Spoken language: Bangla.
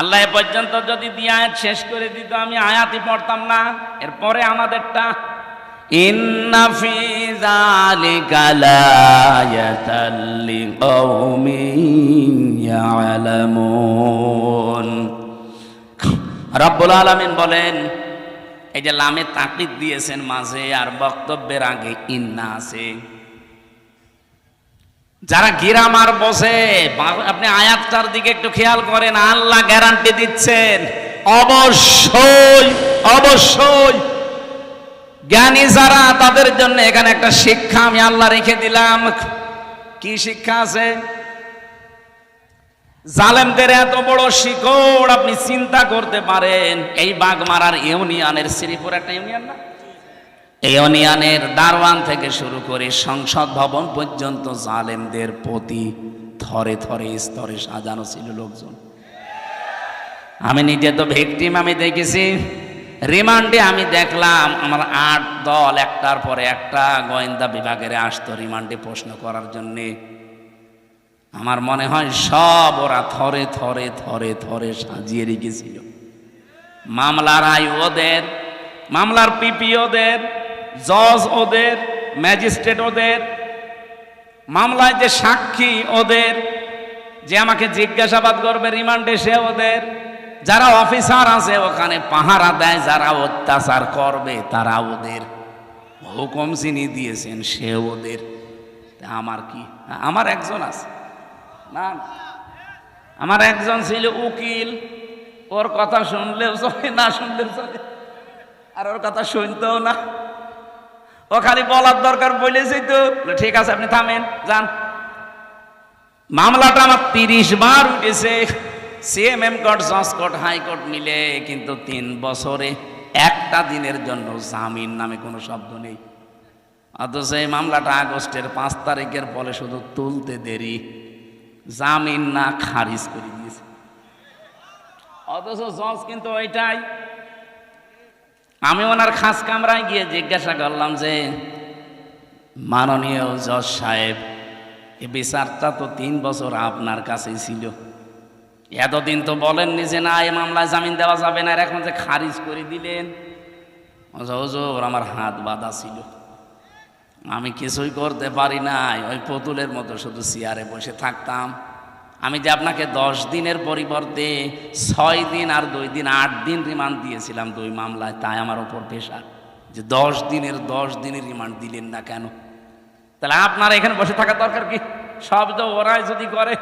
আল্লাহ এ পর্যন্ত যদি দিয়ে শেষ করে দিত, আমি আয়াতই পড়তাম না। এরপরে আমাদেরটা রব্বুল আলামিন বলেন, এই যে লামে তাকিদ দিয়েছেন মাঝে আর বক্তব্যের আগে ইন্না আছে। যারা গিরামার বসে বা- আপনি আয়াতটার দিকে একটু খেয়াল করেন, আল্লাহ গ্যারান্টি দিচ্ছেন, অবশ্যই অবশ্যই। জ্ঞানী যারা, তাদের জন্য এখানে একটা শিক্ষা আমি আল্লাহ রেখে দিলাম। কি শিক্ষা আছে? জালেমদের এত বড় শিকড়, আপনি চিন্তা করতে পারেন, এই বাগমারার ইউনিয়নের শ্রীপুর একটা ইউনিয়ন না? ইউনিয়নের দারওয়ান থেকে শুরু করে সংসদ ভবন পর্যন্ত জালেমদের প্রতি থরে থরে স্তরে সাজানো ছিল লোকজন। আমি নিজে তো ভিকটিম আমি দেখেছি। রিমান্ডে আমি দেখলাম আমার আট দল একটার পরে একটা গোয়েন্দা বিভাগের আসতো রিমান্ডে প্রশ্ন করার জন্যে। আমার মনে হয় সব ওরা থরে থরে থরে থরে সাজিয়ে রেখেছিল। মামলার আই ওদের মামলার পিপি ওদের জজ ওদের, ম্যাজিস্ট্রেট ওদের, মামলায় যে সাক্ষী ওদের, যে আমাকে জিজ্ঞাসাবাদ করবে, রিমান্ডে সে ওদের, যারা অফিসার আছে ওখানে পাহারা দেয়, যারা অত্যাচার করবে, তারা ওদের হুকুম চিনি দিয়েছেন, সে ওদের। আমার কি? আমার একজন আছে। না। আমার একজন ছিল উকিল। ওর কথা শুনলেও চলে, না শুনলেও চলে। আর ওর কথা শুনতেও না। ও খালি বলার দরকার বলেছি তো ঠিক আছে, আপনি থামেন, যান। মামলাটা আমার তিরিশ বার উঠেছে। সিএমএম কোর্ট, জজ কোর্ট হাইকোর্ট মিলে কিন্তু তিন বছরে একটা দিনের জন্য জামিন নামে কোনো শব্দ নেই। অথচ এই মামলাটা আগস্টের পাঁচ তারিখের পরে শুধু তুলতে দেরি। জামিন না খারিজ করে দিয়েছে। অথচ জজ কিন্তু ওইটাই আমি ওনার খাস কামরায় গিয়ে জিজ্ঞাসা করলাম যে মাননীয় জজ সাহেব এ বিচারটা তো তিন বছর আপনার কাছেই ছিল। এতদিন তো বলেননি যে না এই মামলায় জামিন দেওয়া যাবে না আর এখন যে খারিজ করে দিলেন। বলছে, হুজুর আমার হাত বাঁধা ছিল। আমি কিছুই করতে পারি নাই ওই পুতুলের মতো শুধু চেয়ারে বসে থাকতাম। আমি যে আপনাকে দশ দিনের পরিবর্তে ছয় দিন আর দুই দিন, আট দিন রিমান্ড দিয়েছিলাম দুই মামলায়, তাই আমার ওপর পেশা যে দশ দিনের দশ দিনের রিমান্ড দিলেন না কেন? তাহলে আপনার এখানে বসে থাকা দরকার কি? শব্দ ওরাই যদি করে।